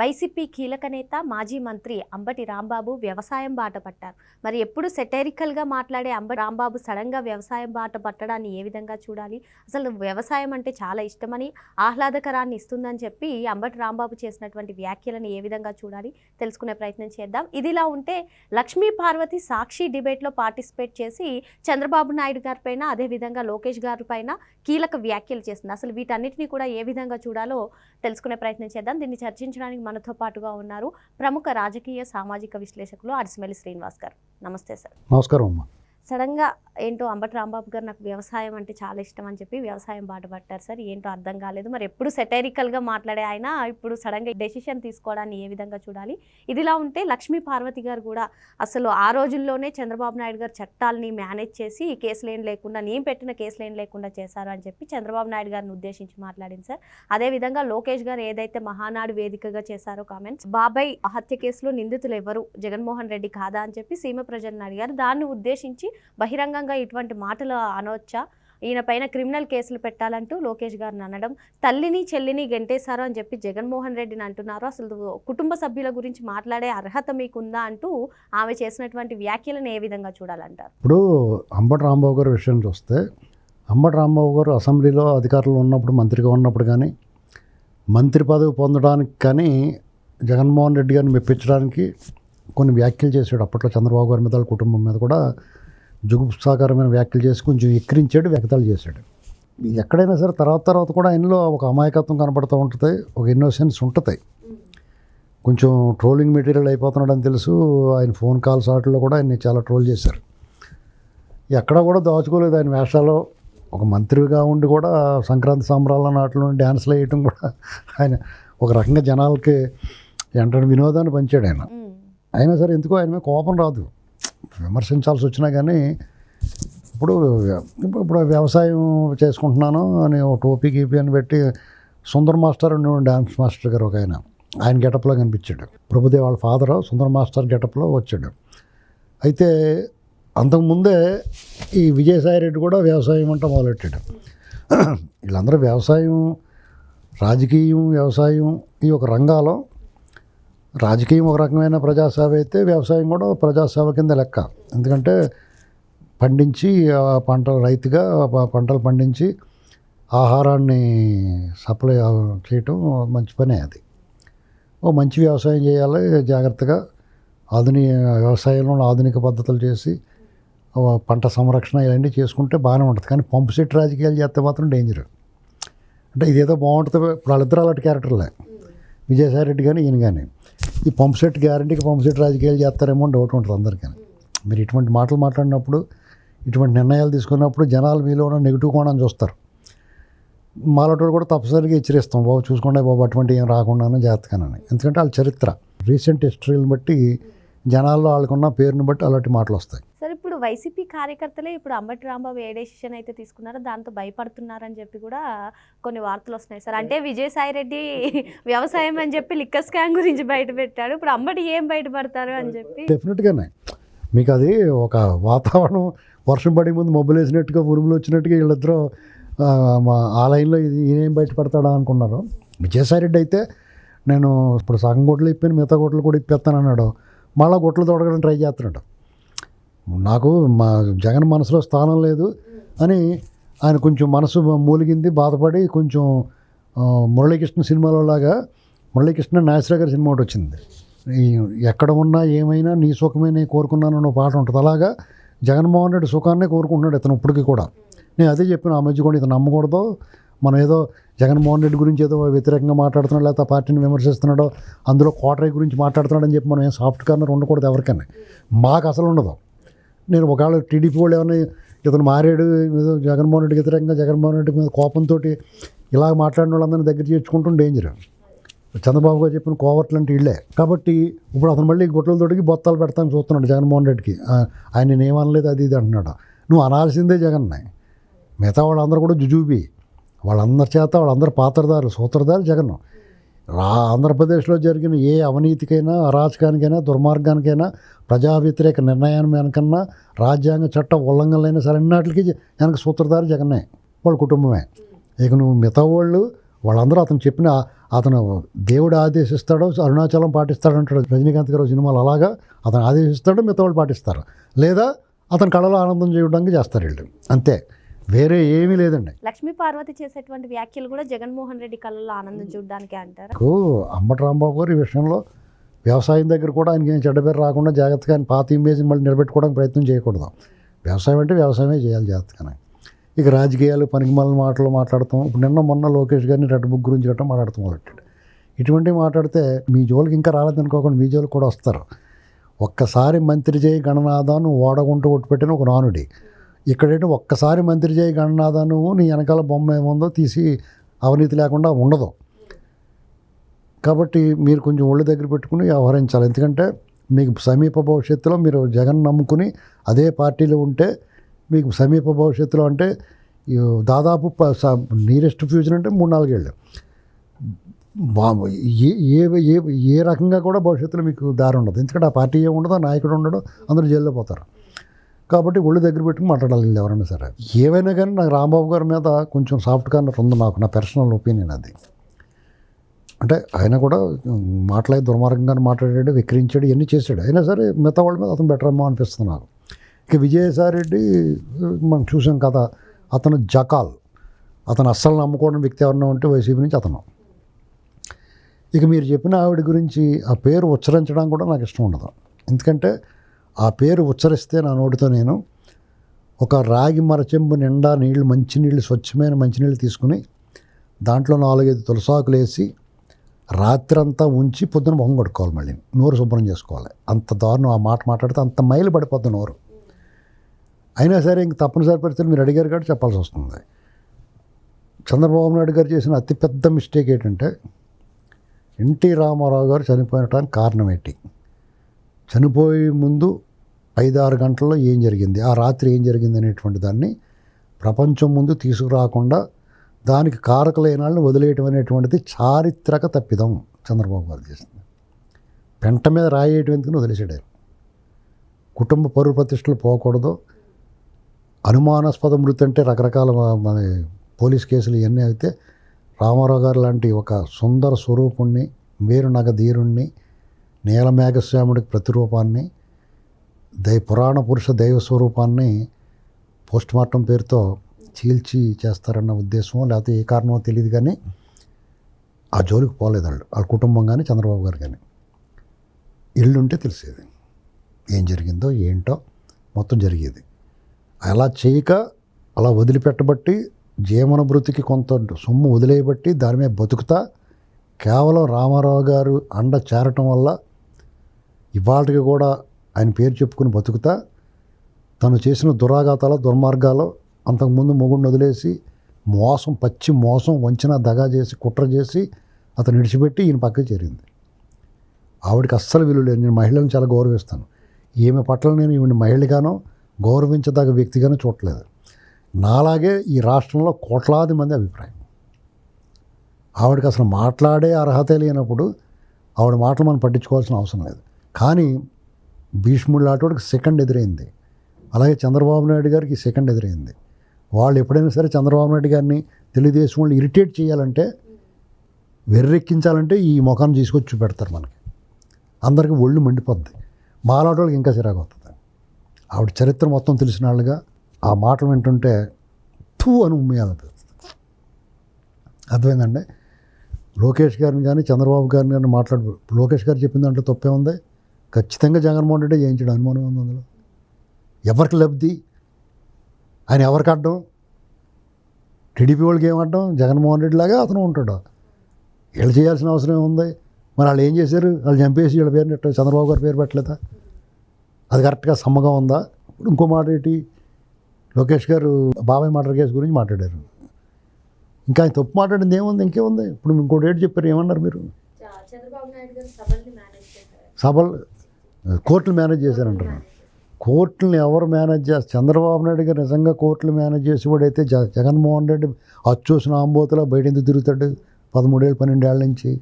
YCP కీలక నేత మాజీ మంత్రి అంబటి రాంబాబు వ్యవసాయం బాట పట్టారు. మరి ఎప్పుడు సెటైరికల్గా మాట్లాడే అంబటి రాంబాబు సడన్గా వ్యవసాయం బాట పట్టడాన్ని ఏ విధంగా చూడాలి? అసలు వ్యవసాయం అంటే చాలా ఇష్టమని ఆహ్లాదకరాన్ని ఇస్తుందని చెప్పి అంబటి రాంబాబు చేసినటువంటి వ్యాఖ్యలను ఏ విధంగా చూడాలి? తెలుసుకునే ప్రయత్నం చేద్దాం. ఇదిలా ఉంటే లక్ష్మీ పార్వతి సాక్షి డిబేట్లో పార్టిసిపేట్ చేసి చంద్రబాబు నాయుడు గారి పైన అదేవిధంగా లోకేష్ గారి పైన కీలక వ్యాఖ్యలు చేసింది. అసలు వీటన్నిటిని కూడా ఏ విధంగా చూడాలో తెలుసుకునే ప్రయత్నం చేద్దాం. దీన్ని చర్చించడానికి మనతో పాటుగా ఉన్నారు ప్రముఖ రాజకీయ సామాజిక విశ్లేషకులు అడిసిమెల్లి శ్రీనివాస్ గారు. నమస్తే సార్. నమస్కారం అమ్మ. సడన్గా ఏంటో అంబటి రాంబాబు గారు నాకు వ్యవసాయం అంటే చాలా ఇష్టం అని చెప్పి వ్యవసాయం బాట పట్టారు సార్. ఏంటో అర్థం కాలేదు. మరి ఎప్పుడు సెటైరికల్గా మాట్లాడే ఆయన ఇప్పుడు సడన్గా డెసిషన్ తీసుకోవడాన్ని ఏ విధంగా చూడాలి? ఇదిలా ఉంటే లక్ష్మీ పార్వతి గారు కూడా అసలు ఆ రోజుల్లోనే చంద్రబాబు నాయుడు గారు చట్టాలని మేనేజ్ చేసి కేసులు ఏం లేకుండా నేను పెట్టిన కేసులేం లేకుండా చేశారు అని చెప్పి చంద్రబాబు నాయుడు గారిని ఉద్దేశించి మాట్లాడింది సార్. అదేవిధంగా లోకేష్ గారు ఏదైతే మహానాడు వేదికగా చేశారో కామెంట్స్ బాబాయ్ హత్య కేసులో నిందితులు ఎవరు? జగన్మోహన్ రెడ్డి కాదా అని చెప్పి సీమ ప్రజలను అడిగారు. దాన్ని ఉద్దేశించి బహిరంగంగా ఇటువంటి మాటలు అనవచ్చా ఈయన పైన క్రిమినల్ కేసులు పెట్టాలంటూ లోకేష్ గారిని అనడం తల్లిని చెల్లిని గెంటేశారు అని చెప్పి జగన్మోహన్ రెడ్డిని అంటున్నారు. అసలు కుటుంబ సభ్యుల గురించి మాట్లాడే అర్హత మీకుందా అంటూ ఆమె చేసినటువంటి వ్యాఖ్యలను ఏ విధంగా చూడాలంటారు? ఇప్పుడు అంబటి రాంబాబు గారి విషయం చూస్తే అంబటి రాంబాబు గారు అసెంబ్లీలో అధికారులు ఉన్నప్పుడు మంత్రిగా ఉన్నప్పుడు కానీ మంత్రి పదవి పొందడానికి కానీ జగన్మోహన్ రెడ్డి గారిని మెప్పించడానికి కొన్ని వ్యాఖ్యలు చేశాడు. అప్పట్లో చంద్రబాబు గారి మీద వాళ్ళ కుటుంబం మీద కూడా జుగుప్సాకరమైన వ్యాఖ్యలు చేసి కొంచెం ఎక్కిరించాడు వ్యక్తాలు చేశాడు. ఎక్కడైనా సరే తర్వాత తర్వాత కూడా ఆయనలో ఒక అమాయకత్వం కనపడుతూ ఉంటుంది ఒక ఇన్నోసెన్స్ ఉంటుంది. కొంచెం ట్రోలింగ్ మెటీరియల్ అయిపోతున్నాడని తెలుసు ఆయన ఫోన్ కాల్స్ వాటిల్లో కూడా ఆయన్ని చాలా ట్రోల్ చేశారు. ఎక్కడ కూడా దాచుకోలేదు ఆయన వేషాలు. ఒక మంత్రిగా ఉండి కూడా సంక్రాంతి సంబరాల నాటిలో డ్యాన్స్లు వేయటం కూడా ఆయన ఒక రకంగా జనాలకి ఎంటనే వినోదాన్ని పంచాడు ఆయన. అయినా సరే ఎందుకో ఆయన మీద కోపం రాదు. విమర్శించాల్సి వచ్చినా కానీ ఇప్పుడు ఇప్పుడు ఇప్పుడు వ్యవసాయం చేసుకుంటున్నాను అని ఒక టోపీ గీపీ అని పెట్టి సుందర్ మాస్టర్ అని డ్యాన్స్ మాస్టర్ గారు ఒక ఆయన. ఆయన గెటప్లో కనిపించాడు. ప్రభుదేవ్ వాళ్ళ ఫాదర్ సుందర్ మాస్టర్ గెటప్లో వచ్చాడు. అయితే అంతకుముందే ఈ విజయసాయి రెడ్డి కూడా వ్యవసాయం అంట మొదలెట్టాడు. వీళ్ళందరూ వ్యవసాయం రాజకీయం వ్యవసాయం ఈ ఒక రంగాలో రాజకీయం ఒక రకమైన ప్రజాసేవ అయితే వ్యవసాయం కూడా ప్రజాసేవ కింద లెక్క. ఎందుకంటే పండించి ఆ పంటలు రైతుగా పంటలు పండించి ఆహారాన్ని సప్లై చేయటం మంచి పనే అది. ఓ మంచి వ్యవసాయం చేయాలి జాగ్రత్తగా ఆధునిక వ్యవసాయంలో ఆధునిక పద్ధతులు చేసి పంట సంరక్షణ ఇవన్నీ చేసుకుంటే బాగానే ఉంటుంది. కానీ పంపు సెట్ రాజకీయాలు చేస్తే మాత్రం డేంజర్ అంటే ఇదేదో బాగుంటుంది ఇప్పుడు వాళ్ళిద్దరు అలాంటి క్యారెక్టర్లే విజయసాయి రెడ్డి కానీ ఈయన కానీ ఈ పంప్ సెట్ గ్యారంటీకి పంప్ సెట్ రాజకీయాలు చేస్తారేమో డౌట్ ఉంటుంది అందరికీ. మీరు ఇటువంటి మాటలు మాట్లాడినప్పుడు ఇటువంటి నిర్ణయాలు తీసుకున్నప్పుడు జనాలు మీలో ఉన్న నెగిటివ్ కోణం చూస్తారు. మాలోటోడు కూడా తప్పనిసరిగా హెచ్చరిస్తాం బాబు చూసుకోండి బాబు అటువంటి ఏం రాకుండానే జాగ్రత్తగానని ఎందుకంటే వాళ్ళ చరిత్ర. రీసెంట్ హిస్టరీని బట్టి జనాల్లో వాళ్ళకున్న పేరుని బట్టి అలాంటి మాటలు వస్తాయి. వైసీపీ కార్యకర్తలే ఇప్పుడు అంబటి రాంబాబు ఏ డెసిషన్ అయితే తీసుకున్నారో దాంతో భయపడుతున్నారని చెప్పి కూడా కొన్ని వార్తలు వస్తున్నాయి. సార్ అంటే విజయసాయి రెడ్డి వ్యవసాయం అని చెప్పి లిక్కర్ స్కామ్ గురించి బయట పెట్టాడు. ఇప్పుడు అంబటి ఏం బయటపడతారు అని చెప్పి. డెఫినెట్గానే. మీకు అది ఒక వాతావరణం వర్షం పడే ముందు మబ్బులు వేసినట్టుగా ఉరుములు వచ్చినట్టుగా వీళ్ళిద్దరూ ఆ, మా ఆ లైన్లో ఇది ఈయనేం బయటపడతాడా అనుకున్నారు. విజయసాయి రెడ్డి అయితే నేను ఇప్పుడు సగం గొడ్లు ఇప్పాను మిగతా గొడ్లు కూడా ఇప్పేస్తాను అన్నాడు మళ్ళీ గొడ్లు తొడగడం ట్రై చేస్తున్నాడు. నాకు మా జగన్ మనసులో స్థానం లేదు అని ఆయన కొంచెం మనసు మూలిగింది బాధపడి కొంచెం మురళీకృష్ణ సినిమాలో లాగా మురళీకృష్ణ నాగేశ్వర గారి సినిమా ఒకటి వచ్చింది. ఎక్కడ ఉన్నా ఏమైనా నీ సుఖమే నేను కోరుకున్నాను అన్న పాట ఉంటుంది. అలాగా జగన్మోహన్ రెడ్డి సుఖాన్నే కోరుకుంటున్నాడు ఇతను ఇప్పటికీ కూడా. నేను అదే చెప్పిన ఆ మధ్య కూడా ఇతను నమ్మకూడదు. మనం ఏదో జగన్మోహన్ రెడ్డి గురించి ఏదో వ్యతిరేకంగా మాట్లాడుతున్నాడు లేకపోతే పార్టీని విమర్శిస్తున్నాడో అందులో కోటరీ గురించి మాట్లాడుతున్నాడని చెప్పి మనం ఏం సాఫ్ట్ కార్నర్ ఉండకూడదు ఎవరికైనా. మాకు అసలు ఉండదు. నేను ఒకవేళ టీడీపీ వాళ్ళు ఏమైనా ఇతను మారాడు ఏదో జగన్మోహన్ రెడ్డికి వ్యతిరేకంగా జగన్మోహన్ రెడ్డి మీద కోపంతో ఇలా మాట్లాడిన వాళ్ళందరినీ దగ్గర చేర్చుకుంటూ డేంజర్ చంద్రబాబు గారు చెప్పిన కోవట్లంటే అంటే ఇళ్ళే. కాబట్టి ఇప్పుడు అతను మళ్ళీ గుట్టలతోటికి బొత్తాలు పెడతాను చూస్తున్నాడు జగన్మోహన్ రెడ్డికి. ఆయన నేను ఏమనలేదు అది ఇది అంటున్నాడు. నువ్వు అనాల్సిందే జగన్నే. మిగతా వాళ్ళందరూ కూడా జుజూబి. వాళ్ళందరి చేత వాళ్ళందరూ పాత్రదారు సూత్రధారు జగన్ రా ఆంధ్రప్రదేశ్లో జరిగిన ఏ అవినీతికైనా అరాచకానికైనా దుర్మార్గానికైనా ప్రజా వ్యతిరేక నిర్ణయాన్ని వెనకన్నా రాజ్యాంగ చట్ట ఉల్లంఘనలైనా సరే అన్నిటికీ వెనక సూత్రధారి జగన్నే వాళ్ళ కుటుంబమే. ఇక నువ్వు మిగతా వాళ్ళు వాళ్ళందరూ అతను చెప్పిన అతను దేవుడు ఆదేశిస్తాడో అరుణాచలం పాటిస్తాడు అంటాడు రజనీకాంత్ గారు సినిమాలు అలాగా అతను ఆదేశిస్తాడో మిగతా వాళ్ళు పాటిస్తారు. లేదా అతని కళలో ఆనందం చేయడానికి చేస్తారు వీళ్ళు. అంతే. వేరే ఏమీ లేదండి. లక్ష్మీ పార్వతి చేసేటువంటి వ్యాఖ్యలు కూడా జగన్మోహన్ రెడ్డి కళ్ళలో ఆనందం చూడడానికి అంటారా? అంబటి రాంబాబు గారు ఈ విషయంలో వ్యవసాయం దగ్గర కూడా ఆయనకి ఏం చెడ్డ పేరు రాకుండా జాగ్రత్తగా ఆయన పాత ఇమేజ్ని మళ్ళీ నిలబెట్టుకోవడానికి ప్రయత్నం చేయకూడదు. వ్యవసాయం అంటే వ్యవసాయమే చేయాలి జాగ్రత్తగానే. ఇక రాజకీయాలు పనికిమాలిన మాటలు మాట్లాడతాం. ఇప్పుడు నిన్న మొన్న లోకేష్ గారిని రెడ్ బుక్ గురించి గట్రా మాట్లాడుతూ మొదలెట్టాడు ఇటువంటివి మాట్లాడితే మీ జోలికి ఇంకా రాలేదనుకోకుండా మీ జోలికి కూడా వస్తారు. ఒక్కసారి మంత్రి చేయి గణనాథాన్ని ఓడగుంటూ కొట్టుపెట్టిన ఒక నానుడి. ఇక్కడేంటి ఒక్కసారి మంత్రి చేయి గణనాథను నీ వెనకాల బొమ్మ ఏముందో తీసి అవినీతి లేకుండా ఉండదు. కాబట్టి మీరు కొంచెం ఒళ్ళు దగ్గర పెట్టుకుని వ్యవహరించాలి. ఎందుకంటే మీకు సమీప భవిష్యత్తులో మీరు జగన్ నమ్ముకుని అదే పార్టీలో ఉంటే మీకు సమీప భవిష్యత్తులో అంటే దాదాపు నియరెస్ట్ ఫ్యూచర్ అంటే మూడు నాలుగేళ్ళు. ఏ ఏ ఏ ఏ రకంగా కూడా భవిష్యత్తులో మీకు దారి ఉండదు. ఎందుకంటే ఆ పార్టీ ఏమి ఉండదు నాయకుడు ఉండడు అందరూ జైల్లో పోతారు. కాబట్టి ఒళ్ళు దగ్గర పెట్టుకుని మాట్లాడాలి ఎవరైనా సరే. ఏవైనా కానీ నాకు రాంబాబు గారి మీద కొంచెం సాఫ్ట్ కార్నర్ ఉంది నాకు నా పర్సనల్ ఒపీనియన్ అది. అంటే ఆయన కూడా మాట్లాడే దుర్మార్గంగా మాట్లాడాడు విక్రించాడు ఇవన్నీ చేశాడు. అయినా సరే మిగతా వాళ్ళ మీద అతను బెటర్ అమ్మా అనిపిస్తుంది నాకు. ఇక విజయసాయి రెడ్డి మనం చూసాం కదా అతను జకాల్. అతను అస్సలు నమ్ముకోవడం వ్యక్తి ఎవరన్నా ఉంటే వైసీపీ నుంచి అతను. ఇక మీరు చెప్పిన ఆవిడ గురించి ఆ పేరు ఉచ్చరించడం కూడా నాకు ఇష్టం ఉండదు. ఎందుకంటే ఆ పేరు ఉచ్చరిస్తే నా నోటితో నేను ఒక రాగి మరచెంబు నిండా నీళ్ళు మంచినీళ్ళు స్వచ్ఛమైన మంచినీళ్ళు తీసుకుని దాంట్లో నాలుగైదు తులసాకులు వేసి రాత్రంతా ఉంచి పొద్దున మొహం కడుక్కోవాలి మళ్ళీ. నోరు శుభ్రం చేసుకోవాలి. అంత దారుణం ఆ మాట మాట్లాడితే అంత మైలు పడిపోద్ది నోరు. అయినా సరే ఇంక తప్పనిసరి పరిస్థితులు మీరు అడిగారు కాబట్టి చెప్పాల్సి వస్తుంది. చంద్రబాబు నాయుడు గారు చేసిన అతిపెద్ద మిస్టేక్ ఏంటంటే ఎన్టీ రామారావు గారు చనిపోయటానికి కారణం ఏంటి? చనిపోయే ముందు ఐదారు గంటల్లో ఏం జరిగింది? ఆ రాత్రి ఏం జరిగింది అనేటువంటి దాన్ని ప్రపంచం ముందు తీసుకురాకుండా దానికి కారకులైన వాళ్ళని వదిలేయటం అనేటువంటిది చారిత్రక తప్పిదం చంద్రబాబు గారు చేసింది. పెంట మీద రాయేయటం ఎందుకు వదిలేసాడు కుటుంబ పరువు ప్రతిష్టలు పోకూడదు. అనుమానాస్పద మృతి అంటే రకరకాల మన పోలీస్ కేసులు ఇవన్నీ అయితే రామారావు గారు లాంటి ఒక సుందర స్వరూపుణ్ణి మేరు నగ నీలమేఘస్వాముడికి ప్రతిరూపాన్ని దై పురాణ పురుష దైవ స్వరూపాన్ని పోస్ట్ మార్టం పేరుతో చీల్చి చేస్తారన్న ఉద్దేశం లేకపోతే ఏ కారణమో తెలియదు కానీ ఆ జోలికి పోలేదు వాళ్ళు. వాళ్ళ కుటుంబం కానీ చంద్రబాబు గారు కానీ. ఇల్లు ఉంటే తెలిసేది. ఏం జరిగిందో ఏంటో మొత్తం జరిగేది. అలా చేయక అలా వదిలిపెట్టబట్టి జీవన భృతికి కొంత సొమ్ము వదిలేయబట్టి దాని మీద బతుకుతా కేవలం రామారావు గారు అండ చేరటం వల్ల ఇవాళకి కూడా ఆయన పేరు చెప్పుకుని బతుకుతా తను చేసిన దురాఘాతాలు దుర్మార్గాలు అంతకుముందు మొగుడిని వదిలేసి మోసం పచ్చి మోసం వంచిన దగా చేసి కుట్ర చేసి అతను విడిచిపెట్టి ఈయన పక్కకి చేరింది. ఆవిడకి అస్సలు విలువ లేదు. నేను మహిళలను చాలా గౌరవిస్తాను. ఈమె పట్ల నేను ఈవిడ మహిళగానో గౌరవించదగ్గ వ్యక్తిగానో చూడలేదు. నాలాగే ఈ రాష్ట్రంలో కోట్లాది మంది అభిప్రాయం. ఆవిడకి అసలు మాట్లాడే అర్హత లేనప్పుడు ఆవిడ మాటలు మనం పట్టించుకోవాల్సిన అవసరం లేదు. కానీ భీష్ముడు లాంటి సెకండ్ ఎదురైంది. అలాగే చంద్రబాబు నాయుడు గారికి సెకండ్ ఎదురైంది. వాళ్ళు ఎప్పుడైనా సరే చంద్రబాబు నాయుడు గారిని తెలుగుదేశం వాళ్ళు ఇరిటేట్ చేయాలంటే వెర్రెక్కించాలంటే ఈ ముఖాన్ని తీసుకొచ్చి చూపెడతారు మనకి. అందరికీ ఒళ్ళు మండిపోద్ది. మాలాంటి వాళ్ళకి ఇంకా చిరాకు వస్తుంది. ఆవిడ చరిత్ర మొత్తం తెలిసిన వాళ్ళుగా ఆ మాటలు వింటుంటే తూ అని ఉమ్మేయాలనిపిస్తుంది అర్థమైందండి? లోకేష్ గారిని కానీ చంద్రబాబు గారిని కానీ మాట్లాడు లోకేష్ గారు చెప్పిన దాంట్లో తప్పే ఉంది. ఖచ్చితంగా జగన్మోహన్ రెడ్డి చేయించడం అనుమానం ఉంది అందులో ఎవరికి లబ్ధి? ఆయన ఎవరికి అడ్డం? టీడీపీ వాళ్ళకి ఏం అడ్డం? జగన్మోహన్ రెడ్డి లాగా అతను ఉంటాడు. వీళ్ళు చేయాల్సిన అవసరం ఏముంది? మరి వాళ్ళు ఏం చేశారు? వాళ్ళు చంపేసి వీళ్ళ పేరు పెట్టారు. చంద్రబాబు గారి పేరు పెట్టలేదా? అది కరెక్ట్గా సమ్మగా ఉందా? ఇప్పుడు ఇంకో మాట ఏంటి? లోకేష్ గారు బాబాయ్ మర్డర్ కేసు గురించి మాట్లాడారు. ఇంకా ఆయన తప్పు మాట్లాడింది ఏముంది? ఇంకేముంది? ఇప్పుడు ఇంకోటి ఏంటి చెప్పారు. ఏమన్నారు మీరు? సభలు కోర్టులు మేనేజ్ చేశారంటున్నాను కోర్టులను ఎవరు మేనేజ్ చేస్తారు చంద్రబాబు నాయుడు గారు నిజంగా కోర్టులు మేనేజ్ చేసేవాడైతే జ జగన్మోహన్ రెడ్డి అచ్చూసిన ఆంబోతులో బయట ఎందుకు తిరుగుతాడు? పదమూడేళ్ళు పన్నెండేళ్ళ నుంచి.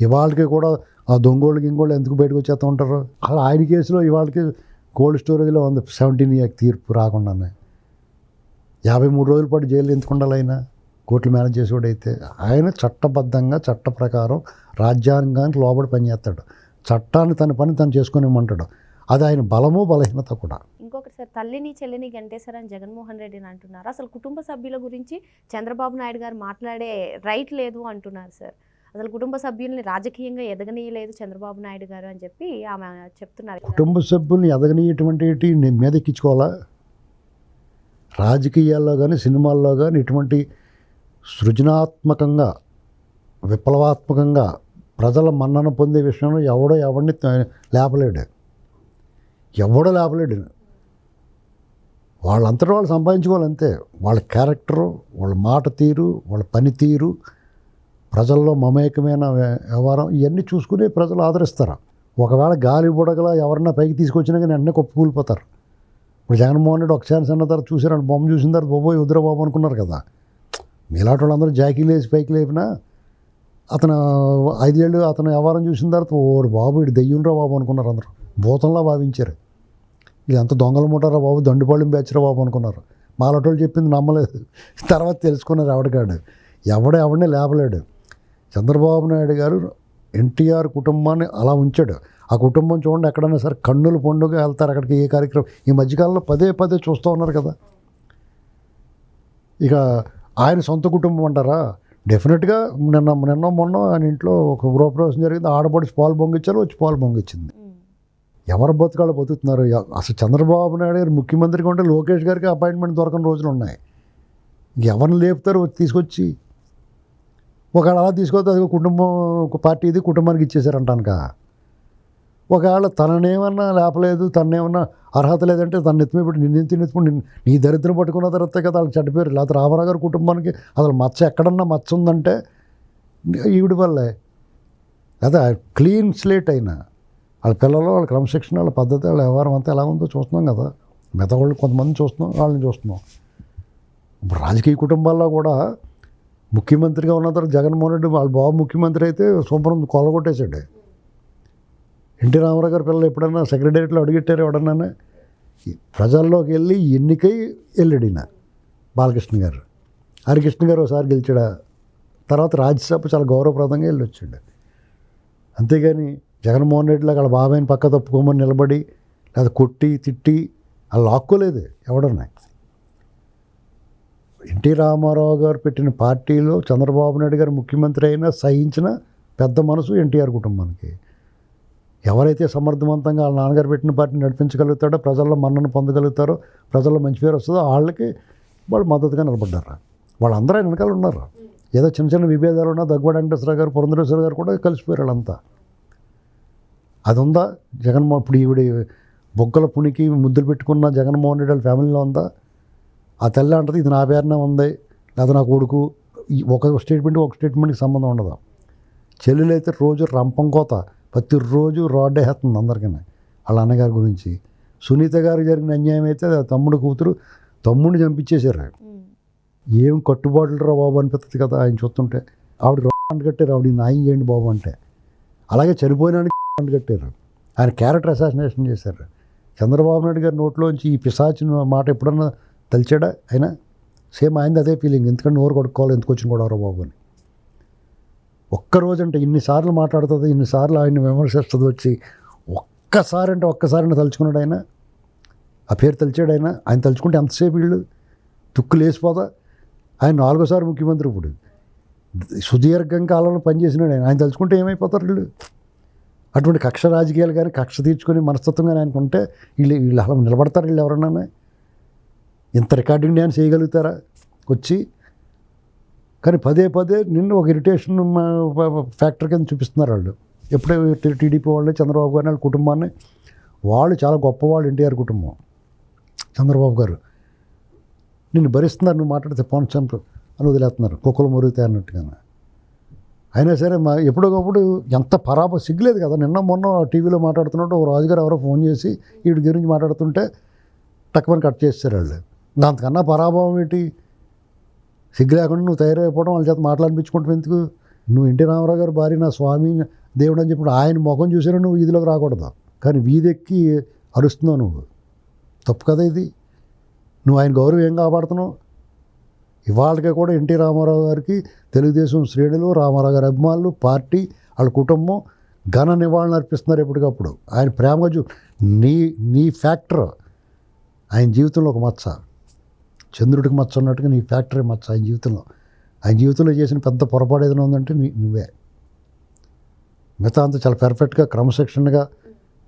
ఇవాళకి కూడా ఆ దొంగోళ్ళు గింగోళ్ళు ఎందుకు బయటకు వచ్చేస్తూ ఉంటారు? అలా ఆయన కేసులో ఇవాళకి కోల్డ్ స్టోరేజ్లో ఉంది. సెవెంటీన్ ఇయర్ తీర్పు రాకుండానే. యాభై మూడు రోజుల పాటు జైలు ఎందుకు ఉండాలి ఆయన? కోర్టులు మేనేజ్ చేసేవాడైతే. ఆయన చట్టబద్ధంగా చట్ట ప్రకారం రాజ్యాంగానికి లోబడి పనిచేస్తాడు. చట్టాన్ని తన పని తను చేసుకునేమంటాడు అది ఆయన బలము బలహీనత కూడా. ఇంకొకటి సార్ తల్లిని చెల్లిని గంటేశారని జగన్మోహన్ రెడ్డిని అంటున్నారు. అసలు కుటుంబ సభ్యుల గురించి చంద్రబాబు నాయుడు గారు మాట్లాడే రైట్ లేదు అంటున్నారు సార్. అసలు కుటుంబ సభ్యుల్ని రాజకీయంగా ఎదగనీయలేదు చంద్రబాబు నాయుడు గారు అని చెప్పి ఆమె చెప్తున్నారు. కుటుంబ సభ్యుల్ని ఎదగనీయటువంటి మీద ఎక్కించుకోవాలా రాజకీయాల్లో కానీ సినిమాల్లో కానీ ఇటువంటి సృజనాత్మకంగా విప్లవాత్మకంగా ప్రజల మన్నన పొందే విషయంలో ఎవడో ఎవడిని త- లేపలేడు. ఎవడో లేపలేడు. వాళ్ళంతటా వాళ్ళు సంపాదించుకోవాలి అంతే. వాళ్ళ క్యారెక్టరు వాళ్ళ మాట తీరు వాళ్ళ పనితీరు ప్రజల్లో మమేకమైన వ్యవహారం ఇవన్నీ చూసుకుని ప్రజలు ఆదరిస్తారు. ఒకవేళ గాలి బుడగల ఎవరన్నా పైకి తీసుకొచ్చినా కానీ వెంటనే కొప్పు కూలిపోతారు. ఇప్పుడు జగన్మోహన్ రెడ్డి ఒక ఛాన్స్ అన్న తర్వాత చూసారంటే బొమ్మ చూసిన తర్వాత బొబ్బోయ్ ఉద్రబాబు బాబు అనుకున్నారు కదా. మీలాంటి వాళ్ళందరూ జాకీలు వేసి పైకి లేపినా అతను ఐదేళ్ళు అతను వ్యవహారం చూసిన తర్వాత ఓరు బాబు ఇటు దెయ్యంరా బాబు అనుకున్నారు అందరూ. భూతంలా భావించారు. ఇది అంత దొంగలు ముట్టారా బాబు దండుపాళెం బ్యాచ్రా బాబు అనుకున్నారు. మాలటోళ్ళు చెప్పింది నమ్మలేదు. తర్వాత తెలుసుకున్నారు ఎవడికాడు. ఎవడ ఎవడిని లేపలేడు. చంద్రబాబు నాయుడు గారు ఎన్టీఆర్ కుటుంబాన్ని అలా ఉంచాడు. ఆ కుటుంబం చూడండి ఎక్కడైనా సరే కన్నుల పండుగ వెళ్తారు అక్కడికి ఏ కార్యక్రమం. ఈ మధ్యకాలంలో పదే పదే చూస్తూ ఉన్నారు కదా. ఇక ఆయన సొంత కుటుంబం అంటారా? డెఫినెట్గా నిన్న నిన్న మొన్న ఆయన ఇంట్లో ఒక గృహప్రవేశం జరిగింది. ఆడపడి పాలు పొంగిచ్చారు వచ్చి పాలు పొంగిచ్చింది. ఎవరు బతుకాలు బతుకుతున్నారు? అసలు చంద్రబాబు నాయుడు గారు ముఖ్యమంత్రిగా ఉంటే లోకేష్ గారికి అపాయింట్మెంట్ దొరకని రోజులు ఉన్నాయి. ఎవరిని లేపుతారు? తీసుకొచ్చి ఒకవేళ అలా తీసుకొస్తే అది ఒక కుటుంబం ఒక పార్టీ ఇది కుటుంబానికి ఇచ్చేసారంటానుక ఒకవేళ తననేమన్నా లేపలేదు తననేమన్నా అర్హత లేదంటే తన నెత్తిమీ పెట్టి నిన్ను ఎత్తి నీ దరిద్రం పట్టుకున్న తర్వాత కదా వాళ్ళకి చెడ్డపేరు లేకపోతే రామారావు గారి కుటుంబానికి అసలు మచ్చ ఎక్కడన్నా మచ్చ ఉందంటే ఈవిడి వల్లే. లేదా క్లీన్ స్లేట్ అయినా. వాళ్ళ పిల్లలు వాళ్ళ క్రమశిక్షణ వాళ్ళ పద్ధతి వాళ్ళ వ్యవహారం అంతా ఎలా ఉందో చూస్తున్నాం కదా. మిగతా వాళ్ళు కొంతమంది చూస్తున్నాం వాళ్ళని చూస్తున్నాం. ఇప్పుడు రాజకీయ కుటుంబాల్లో కూడా ముఖ్యమంత్రిగా ఉన్న తర్వాత జగన్మోహన్ రెడ్డి వాళ్ళ బాబు ముఖ్యమంత్రి అయితే శుభ్రం కొలగొట్టేశాడు ఎన్టీ రామారావు గారి పిల్లలు ఎప్పుడన్నా సెక్రటేరియట్లో అడుగెట్టారు ఎవడన్నా? ప్రజల్లోకి వెళ్ళి ఎన్నికై వెళ్ళడిన బాలకృష్ణ గారు. హరికృష్ణ గారు ఒకసారి గెలిచాడు? తర్వాత రాజ్యసభ చాలా గౌరవప్రదంగా వెళ్ళొచ్చాడు. అంతేగాని జగన్మోహన్ రెడ్డిలో వాళ్ళ బాబాయిని పక్క తప్పుకోమని నిలబడి లేదా కొట్టి తిట్టి అలా లాక్కోలేదు ఎవడన్నా. ఎన్టీ రామారావు గారు పెట్టిన పార్టీలో చంద్రబాబు నాయుడు గారు ముఖ్యమంత్రి అయినా సహించిన పెద్ద మనసు ఎన్టీఆర్ కుటుంబానికి. ఎవరైతే సమర్థవంతంగా వాళ్ళ నాన్నగారు పెట్టిన పార్టీని నడిపించగలుగుతాడో ప్రజల్లో మన్నను పొందగలుగుతారో ప్రజల్లో మంచి పేరు వస్తుందో వాళ్ళకి వాళ్ళు మద్దతుగా నిలబడ్డారు? వాళ్ళందరూ ఆయన వెనకాల ఉన్నారు? ఏదో చిన్న చిన్న విభేదాలు ఉన్నా దగ్గుబాటి వెంకటేశ్వరరావు గారు పురంధరేశ్వర గారు కూడా కలిసిపోయారు వాళ్ళంతా. అది ఉందా జగన్మోహన్ ఇప్పుడు ఈవిడ బొగ్గల పుణికి ముద్దులు పెట్టుకున్న జగన్మోహన్ రెడ్డి వాళ్ళ ఫ్యామిలీలో ఉందా? ఆ తల్లి అంటది ఇది నా పేరునే ఉంది లేదా నా కొడుకు. ఒక స్టేట్మెంట్ ఒక స్టేట్మెంట్కి సంబంధం ఉండదు? చెల్లెలు అయితే రోజు రంపం కోత. ప్రతిరోజు రోడ్డే వేస్తుంది అందరికీ వాళ్ళ అన్నగారి గురించి. సునీత గారికి జరిగిన అన్యాయం అయితే తమ్ముడు కూతురు తమ్ముడిని చంపించేశారు. ఏం కట్టుబాట్లు రా బాబు అనిపిస్తుంది కదా ఆయన చూస్తుంటే. ఆవిడ అంట కట్టారు ఆవిడ న్యాయం చేయండి బాబు అంటే. అలాగే చనిపోయినానికి అంట కట్టారు. ఆయన క్యారెక్టర్ అసాసినేషన్ చేశారు. చంద్రబాబు నాయుడు గారి నోట్లోంచి ఈ పిశాచిన మాట ఎప్పుడన్నా తలిచాడా ఆయన? సేమ్ ఆయనది అదే ఫీలింగ్. ఎందుకంటే నోరు కొడుకోవాలి ఎందుకు వచ్చిన కూడా బాబు అని. ఒక్కరోజంటే ఇన్నిసార్లు మాట్లాడుతుంది ఇన్నిసార్లు ఆయన విమర్శిస్తుంది వచ్చి. ఒక్కసారి అంటే ఒక్కసారి తలుచుకున్నాడు ఆయన. ఆ పేరు తలిచాడు ఆయన. ఆయన తలుచుకుంటే ఎంతసేపు వీళ్ళు తుక్కు లేచిపోదా ఆయన నాలుగోసారి ముఖ్యమంత్రి ఇప్పుడు. సుదీర్ఘం కాలంలో పనిచేసినాడు ఆయన. ఆయన తలుచుకుంటే ఏమైపోతారు వీళ్ళు? అటువంటి కక్ష రాజకీయాలు కానీ కక్ష తీర్చుకొని మనస్తత్వం కానీ ఆయనకు ఉంటే వీళ్ళు వీళ్ళు అలా నిలబడతారు వీళ్ళు ఎవరన్నా ఇంత రికార్డింగ్ డ్యాన్స్ చేయగలుగుతారా? వచ్చి కానీ పదే పదే నిన్ను ఒక ఇరిటేషన్ ఫ్యాక్టర్ కింద చూపిస్తున్నారు వాళ్ళు. ఎప్పుడే టీడీపీ వాళ్ళు చంద్రబాబు గారిని వాళ్ళ కుటుంబాన్ని వాళ్ళు చాలా గొప్పవాళ్ళు ఎన్టీఆర్ కుటుంబం చంద్రబాబు గారు. నిన్ను భరిస్తున్నారు నువ్వు మాట్లాడితే పవన్ చంపు అని వదిలేస్తున్నారు కుక్కలు మురుగుతాయి అన్నట్టుగా అయినా సరే మా ఎప్పుడొకప్పుడు ఎంత పరాభ సిగ్గులేదు కదా. నిన్న మొన్న టీవీలో మాట్లాడుతున్నట్టు ఒక రాజుగారు ఎవరో ఫోన్ చేసి వీడి గురించి మాట్లాడుతుంటే టక్కుమని కట్ చేస్తారు వాళ్ళు. దాంతకన్నా పరాభవం ఏంటి? సిగ్గు లేకుండా నువ్వు తయారైపోవడం వాళ్ళ చేత మాట్లాడిపించుకుంటావు ఎందుకు? నువ్వు ఎన్టీ రామారావు గారు భార్య నా స్వామి దేవుడు అని చెప్పి ఆయన ముఖం చూసినా నువ్వు వీధిలోకి రాకూడదు. కానీ వీధెక్కి అరుస్తున్నావు నువ్వు. తప్పు కదా ఇది. నువ్వు ఆయన గౌరవం ఏం కాపాడుతున్నావు? ఇవాళకే కూడా ఎన్టీ రామారావు గారికి తెలుగుదేశం శ్రేణులు రామారావు గారి అభిమానులు పార్టీ వాళ్ళ కుటుంబం ఘన నివాళులు అర్పిస్తున్నారు ఎప్పటికప్పుడు. ఆయన ప్రేమగా చూ నీ నీ ఫ్యాక్టర్. ఆయన జీవితంలో ఒక మచ్చ. చంద్రుడికి మచ్చ ఉన్నట్టుగా నీ ఫ్యాక్టరీ మచ్చ ఆయన జీవితంలో. ఆయన జీవితంలో చేసిన పెద్ద పొరపాటు ఏదైనా ఉందంటే నీ నువ్వే. మిగతా అంతా చాలా పెర్ఫెక్ట్గా క్రమశిక్షణగా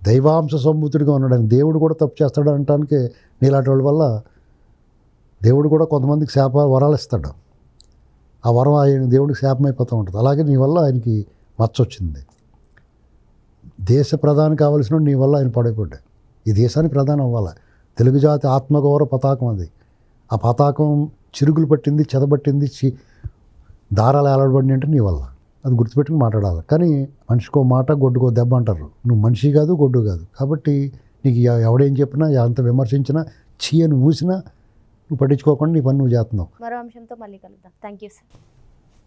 దైవాంశ సంబూతుడిగా ఉన్నాడు. ఆయన దేవుడు కూడా తప్పు చేస్తాడు అనటానికి నీలాంటి వాళ్ళ వల్ల దేవుడు కూడా కొంతమందికి శాప వరాలు ఇస్తాడు. ఆ వరం ఆయన దేవుడికి శాపం అయిపోతూ ఉంటుంది. అలాగే నీ వల్ల ఆయనకి మచ్చ వచ్చింది. దేశ ప్రధాని కావలసిన నీ వల్ల ఆయన పడైపోయాడు ఈ దేశానికి ప్రధానం అవ్వాలి. తెలుగు జాతి ఆత్మగౌరవ పతాకం అది. ఆ పతాకం చిరుగులు పట్టింది చెదబట్టింది చి దారాలు ఏలాడబడి అంటే నీ వల్ల. అది గుర్తుపెట్టుకుని మాట్లాడాలి. కానీ మనిషికో మాట గొడ్డుకో దెబ్బ అంటారు. నువ్వు మనిషి కాదు గొడ్డు కాదు. కాబట్టి నీకు ఎవడేం చెప్పినా ఎంత విమర్శించినా చీ అని ఊసినా నువ్వు పట్టించుకోకుండా నీ పని నువ్వు చేస్తున్నావు. మరో అంశంతో మళ్ళీ కలుద్దాం. Thank you sir